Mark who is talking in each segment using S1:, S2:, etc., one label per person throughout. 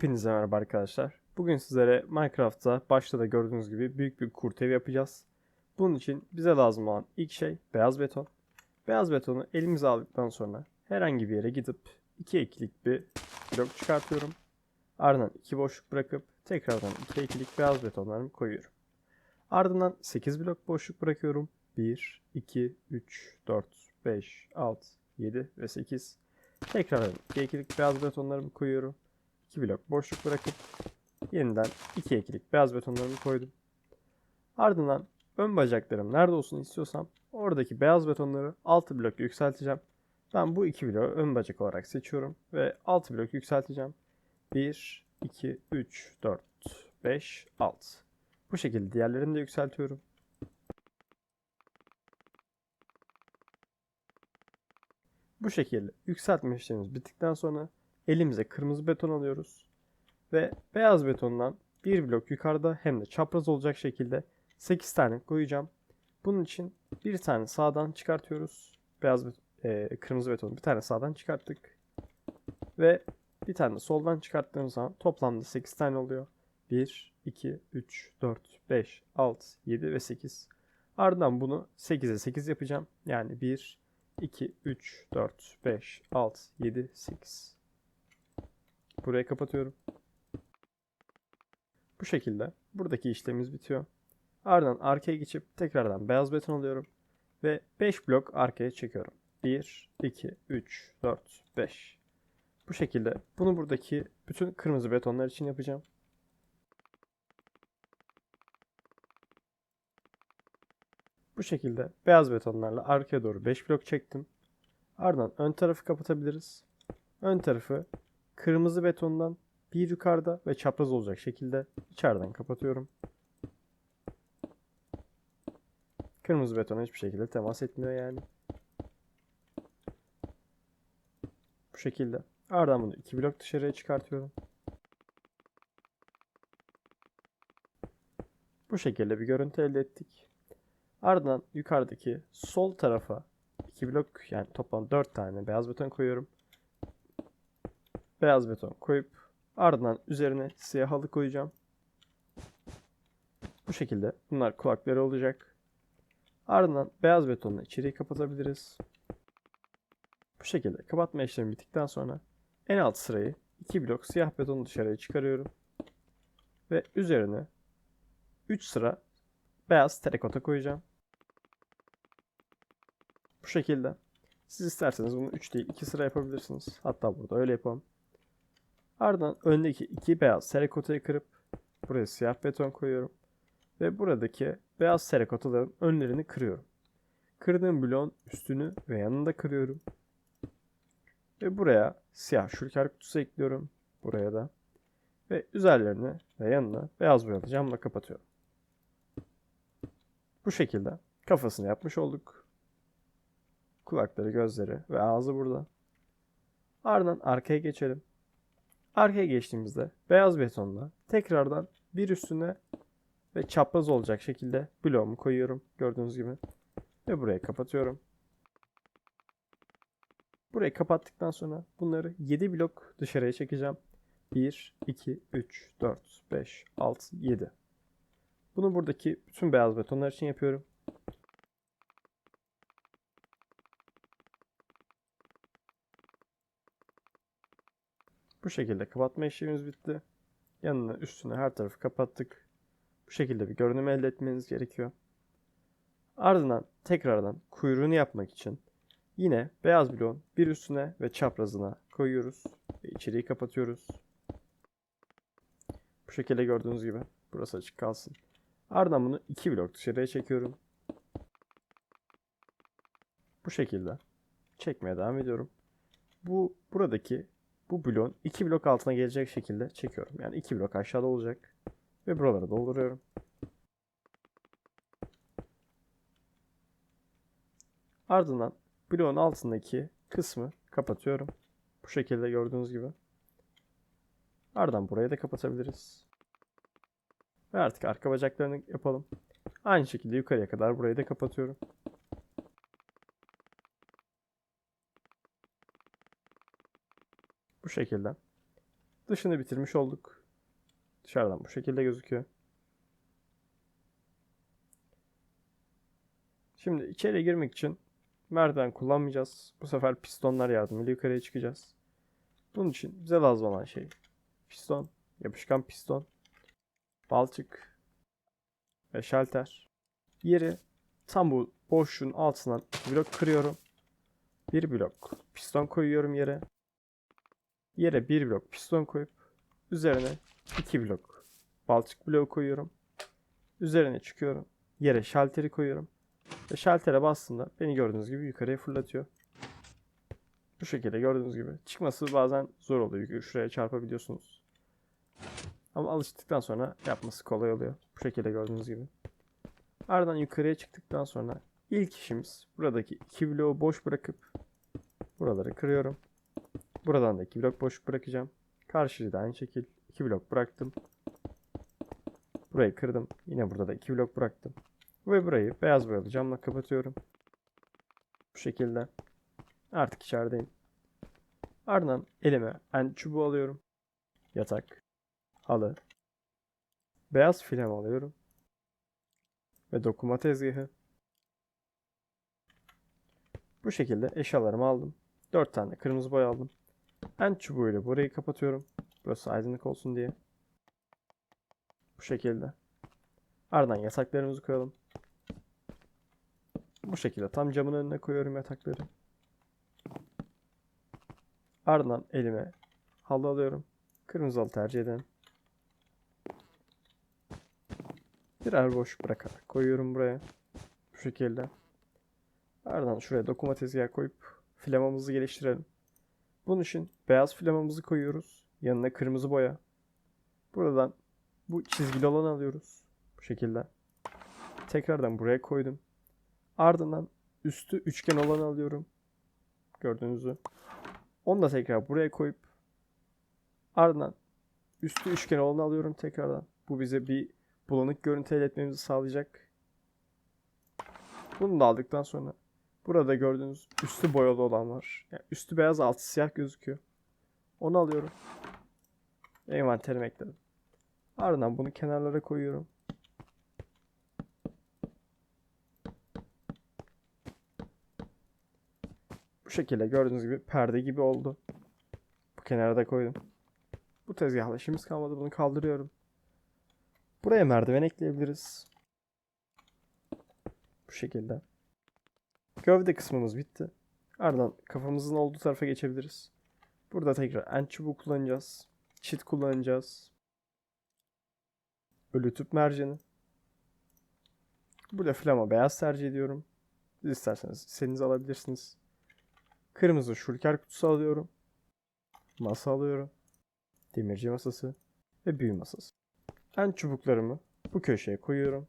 S1: Hepinize merhaba arkadaşlar. Bugün sizlere Minecraft'ta başta da gördüğünüz gibi büyük bir kurt ev yapacağız. Bunun için bize lazım olan ilk şey beyaz beton. Beyaz betonu elimize aldıktan sonra herhangi bir yere gidip 2 ekilik bir blok çıkartıyorum. Ardından 2 boşluk bırakıp tekrardan 2 ekilik beyaz betonlarımı koyuyorum. Ardından 8 blok boşluk bırakıyorum. 1, 2, 3, 4, 5, 6, 7 ve 8. Tekrardan 2 ekilik beyaz betonlarımı koyuyorum. 2 blok boşluk bırakıp yeniden 2 ekilik beyaz betonlarımı koydum. Ardından ön bacaklarım nerede olsun istiyorsam oradaki beyaz betonları 6 blok yükselteceğim. Ben bu 2 bloğu ön bacak olarak seçiyorum ve 6 blok yükselteceğim. 1, 2, 3, 4, 5, 6. Bu şekilde diğerlerini de yükseltiyorum. Bu şekilde yükseltme işlemimiz bittikten sonra elimize kırmızı beton alıyoruz. Ve beyaz betondan bir blok yukarıda hem de çapraz olacak şekilde 8 tane koyacağım. Bunun için bir tane sağdan çıkartıyoruz. Beyaz e, kırmızı betonu bir tane sağdan çıkarttık. Ve bir tane de soldan çıkarttığımız zaman toplamda 8 tane oluyor. 1, 2, 3, 4, 5, 6, 7 ve 8. Ardından bunu 8'e 8 yapacağım. Yani 1, 2, 3, 4, 5, 6, 7, 8. Burayı kapatıyorum. Bu şekilde buradaki işlemimiz bitiyor. Ardından arkaya geçip tekrardan beyaz beton alıyorum. Ve 5 blok arkaya çekiyorum. 1, 2, 3, 4, 5. Bu şekilde bunu buradaki bütün kırmızı betonlar için yapacağım. Bu şekilde beyaz betonlarla arkaya doğru 5 blok çektim. Ardından ön tarafı kapatabiliriz. Ön tarafı kırmızı betondan bir yukarıda ve çapraz olacak şekilde içeriden kapatıyorum. Kırmızı betona hiçbir şekilde temas etmiyor yani. Bu şekilde. Ardından bunu iki blok dışarıya çıkartıyorum. Bu şekilde bir görüntü elde ettik. Ardından yukarıdaki sol tarafa iki blok yani toplam 4 tane beyaz beton koyuyorum. Beyaz beton koyup ardından üzerine siyah halı koyacağım. Bu şekilde bunlar kulakları olacak. Ardından beyaz betonla içeriği kapatabiliriz. Bu şekilde kapatma işlemi bittikten sonra en alt sırayı 2 blok siyah betonu dışarıya çıkarıyorum. Ve üzerine 3 sıra beyaz terakota koyacağım. Bu şekilde. Siz isterseniz bunu 3 değil 2 sıra yapabilirsiniz. Hatta burada öyle yapalım. Ardından öndeki iki beyaz terakotayı kırıp buraya siyah beton koyuyorum. Ve buradaki beyaz terakotaların önlerini kırıyorum. Kırdığım bloğun üstünü ve yanını da kırıyorum. Ve buraya siyah şulker kutusu ekliyorum. Buraya da. Ve üzerlerini ve yanına beyaz boyalı camla kapatıyorum. Bu şekilde kafasını yapmış olduk. Kulakları, gözleri ve ağzı burada. Ardından arkaya geçelim. Arkaya geçtiğimizde beyaz betonla tekrardan bir üstüne ve çapraz olacak şekilde bloğumu koyuyorum gördüğünüz gibi. Ve burayı kapatıyorum. Burayı kapattıktan sonra bunları 7 blok dışarıya çekeceğim. 1, 2, 3, 4, 5, 6, 7. Bunu buradaki bütün beyaz betonlar için yapıyorum. Bu şekilde kapatma işlemimiz bitti. Yanına üstüne her tarafı kapattık. Bu şekilde bir görünüm elde etmeniz gerekiyor. Ardından tekrardan kuyruğunu yapmak için yine beyaz bloğun bir üstüne ve çaprazına koyuyoruz ve içeriği kapatıyoruz. Bu şekilde gördüğünüz gibi burası açık kalsın. Ardından bunu iki blok dışarıya çekiyorum. Bu şekilde çekmeye devam ediyorum. Bu buradaki bu bloğun iki blok altına gelecek şekilde çekiyorum. Yani iki blok aşağıda olacak. Ve buraları dolduruyorum. Ardından bloğun altındaki kısmı kapatıyorum. Bu şekilde gördüğünüz gibi. Ardından burayı da kapatabiliriz. Ve artık arka bacaklarını yapalım. Aynı şekilde yukarıya kadar burayı da kapatıyorum. Şekilde. dışını bitirmiş olduk. Dışarıdan bu şekilde gözüküyor. Şimdi içeri girmek için merdiven kullanmayacağız. Bu sefer pistonlar yardımıyla yukarıya çıkacağız. Bunun için bize lazım olan şey piston, yapışkan piston, balçık ve şalter. Yeri tam bu boşluğun altından blok kırıyorum. Bir blok piston koyuyorum yere. Yere bir blok piston koyup üzerine iki blok balçık bloğu koyuyorum. Üzerine çıkıyorum. Yere şalteri koyuyorum. Ve şaltere bastığımda beni gördüğünüz gibi yukarıya fırlatıyor. Bu şekilde gördüğünüz gibi. Çıkması bazen zor oluyor. Şuraya çarpabiliyorsunuz. Ama alıştıktan sonra yapması kolay oluyor. Bu şekilde gördüğünüz gibi. Ardından yukarıya çıktıktan sonra ilk işimiz buradaki iki bloğu boş bırakıp buraları kırıyorum. Buradan da iki blok boş bırakacağım. Karşıyı da aynı şekil iki blok bıraktım. Burayı kırdım. Yine burada da iki blok bıraktım. Ve burayı beyaz boyalı camla kapatıyorum. Bu şekilde. Artık içerideyim. Ardından elime en çubuğu alıyorum. Yatak. Halı. Beyaz film alıyorum. Ve dokuma tezgahı. Bu şekilde eşyalarımı aldım. 4 tane kırmızı boya aldım. En çubuğuyla burayı kapatıyorum. Burası aydınlık olsun diye. Bu şekilde. Ardından yataklarımızı koyalım. Bu şekilde tam camın önüne koyuyorum yatakları. Ardından elime halı alıyorum. Kırmızı halı tercih ederim. Birer boş bırakarak koyuyorum buraya. Bu şekilde. Ardından şuraya dokuma tezgahı koyup flamamızı geliştirelim. Bunun için beyaz flamamızı koyuyoruz. Yanına kırmızı boya. Buradan bu çizgili olanı alıyoruz. Bu şekilde. Tekrardan buraya koydum. Ardından üstü üçgen olanı alıyorum. Gördüğünüzü. Onu da tekrar buraya koyup ardından üstü üçgen olanı alıyorum tekrardan. Bu bize bir bulanık görüntü elde etmemizi sağlayacak. Bunu da aldıktan sonra burada gördüğünüz üstü boyalı olan var. Yani üstü beyaz altı siyah gözüküyor. Onu alıyorum. Envanterime ekledim. Ardından bunu kenarlara koyuyorum. Bu şekilde gördüğünüz gibi perde gibi oldu. Bu kenara da koydum. Bu tezgahla işimiz kalmadı. Bunu kaldırıyorum. Buraya merdiven ekleyebiliriz. Bu şekilde. Gövde kısmımız bitti. Ardından kafamızın olduğu tarafa geçebiliriz. Burada tekrar en çubuğu kullanacağız. Çit kullanacağız. Ölü tüp merceni. Burada flama beyaz tercih ediyorum. Siz isterseniz istediğinizi alabilirsiniz. Kırmızı şulker kutusu alıyorum. Masa alıyorum. Demirci masası ve büyü masası. En çubuklarımı bu köşeye koyuyorum.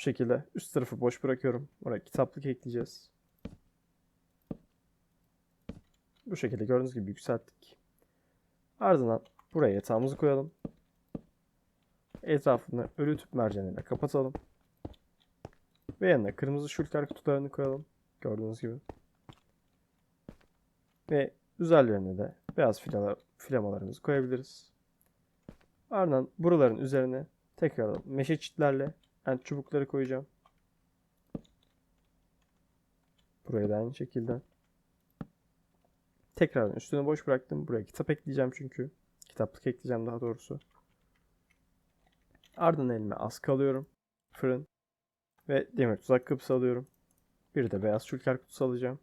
S1: Bu şekilde üst tarafı boş bırakıyorum. Oraya kitaplık ekleyeceğiz. Bu şekilde gördüğünüz gibi yükselttik. Ardından buraya yatağımızı koyalım. Etrafını ölü tüp merceniyle kapatalım. Ve yanına kırmızı şulker kutularını koyalım. Gördüğünüz gibi. Ve üzerlerine de beyaz filama, flamalarımızı koyabiliriz. Ardından buraların üzerine tekrar meşe çitlerle en çubukları koyacağım. Buraya da aynı şekilde. Tekrardan üstüne boş bıraktım. Buraya kitap ekleyeceğim çünkü. Kitaplık ekleyeceğim daha doğrusu. Ardından elime askı alıyorum. Fırın. Ve demir tuzak kapısı alıyorum. Bir de beyaz şulker kutusu alacağım.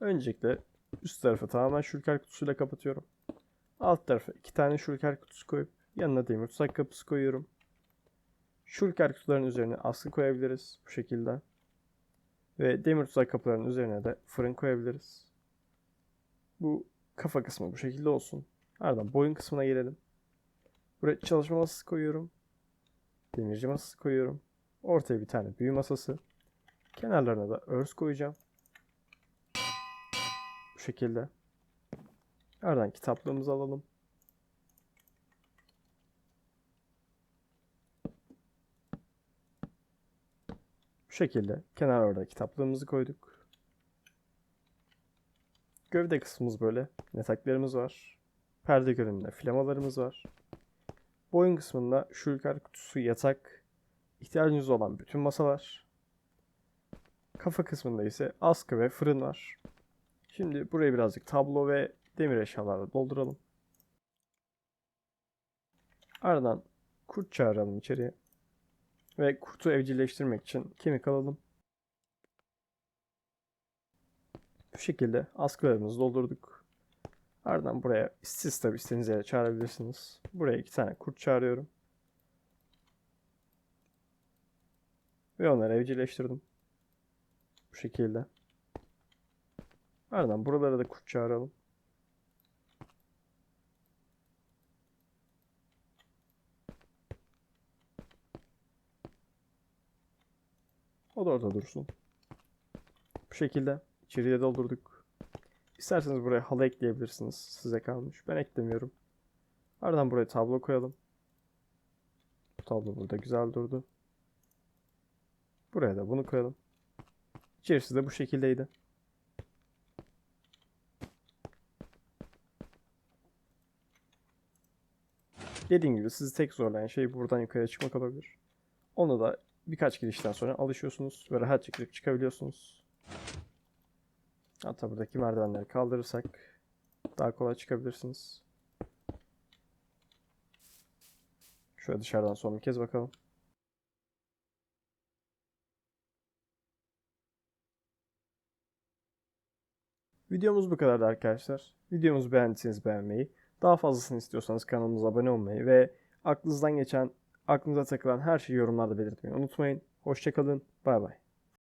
S1: Öncelikle üst tarafı tamamen şulker kutusuyla kapatıyorum. Alt tarafa iki tane şulker kutusu koyup yanına demir tuzak kapısı koyuyorum. Şulker kutuların üzerine askı koyabiliriz bu şekilde. Ve demir tuzak kapılarının üzerine de fırın koyabiliriz. Bu kafa kısmı bu şekilde olsun. Ardından boyun kısmına gelelim. Buraya çalışma masası koyuyorum. Demirci masası koyuyorum. Ortaya bir tane büyü masası. Kenarlarına da örs koyacağım. Bu şekilde. Ardından kitaplığımızı alalım. Bu şekilde kenar orada kitaplığımızı koyduk. Gövde kısmımız böyle. Yataklarımız var. Perde görünümlü flamalarımız var. Boyun kısmında şulker kutusu, yatak, ihtiyacınız olan bütün masalar. Kafa kısmında ise askı ve fırın var. Şimdi burayı birazcık tablo ve demir eşyalarla dolduralım. Ardından kurt çağıralım içeriye. Ve kurtu evcilleştirmek için kemik alalım. Bu şekilde askılarımızı doldurduk. Ardından buraya siz tabi istediğiniz yere çağırabilirsiniz. Buraya iki tane kurt çağırıyorum. Ve onları evcilleştirdim. Bu şekilde. Ardından buralara da kurt çağıralım. O da orada dursun. Bu şekilde içeriye doldurduk. İsterseniz buraya halı ekleyebilirsiniz. Size kalmış. Ben eklemiyorum. Ardından buraya tablo koyalım. Bu tablo burada güzel durdu. Buraya da bunu koyalım. İçerisi de bu şekildeydi. Dediğim gibi sizi tek zorlayan şey buradan yukarıya çıkmak olabilir. Onu da birkaç girişten sonra alışıyorsunuz ve rahat çıkıp çıkabiliyorsunuz. Hatta buradaki merdivenleri kaldırırsak daha kolay çıkabilirsiniz. Şöyle dışarıdan son bir kez bakalım. Videomuz bu kadardı arkadaşlar. Videomuzu beğendiyseniz beğenmeyi, daha fazlasını istiyorsanız kanalımıza abone olmayı ve aklınızdan geçen, aklınıza takılan her şeyi yorumlarda belirtmeyi unutmayın. Hoşçakalın, bay bay.